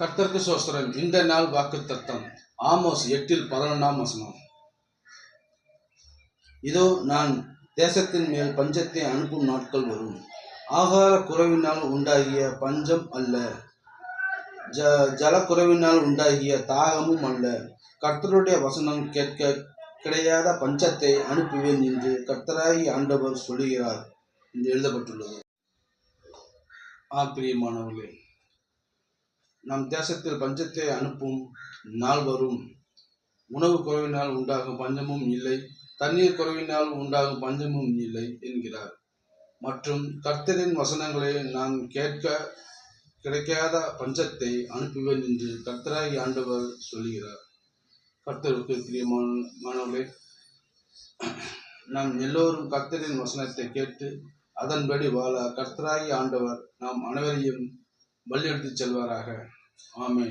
கர்த்தருக்கு சோஸ்திரம் இந்த நாள் வாக்கு தத்தம் ஆமோஸ் எட்டில் பதினொன்றாம் வசனம். இதோ நான் தேசத்தின் மேல் பஞ்சத்தை அனுப்பும் நாட்கள் வரும். ஆகார குறைவினால் உண்டாகிய பஞ்சம் அல்ல. ஜ ஜலக்குறைவினால் உண்டாகிய தாகமும் அல்ல. கர்த்தருடைய வசனம் கேட்க கிடையாத பஞ்சத்தை அனுப்புவேன் என்று கர்த்தராகி ஆண்டவர் சொல்லுகிறார் என்று எழுதப்பட்டுள்ளது. ஆ பிரியமானவர்களே நம் தேசத்தில் பஞ்சத்தை அனுப்பும் நாள் வரும். உணவு குறைவினால் உண்டாகும் பஞ்சமும் இல்லை தண்ணீர் குறைவினால் உண்டாகும் பஞ்சமும் இல்லை என்கிறார். மற்றும் கர்த்தரின் வசனங்களை நான் கேட்க கிடைக்காத பஞ்சத்தை அனுப்புவேன் என்று கர்த்தராகி ஆண்டவர் சொல்லுகிறார். கர்த்தருக்கு பிரியமான மாணவர்களே நாம் எல்லோரும் கர்த்தரின் வசனத்தை கேட்டு அதன்படி வாழ கர்த்தராகி ஆண்டவர் நாம் அனைவரையும் வழியெடுத்துச் செல்வாராக. ఆమె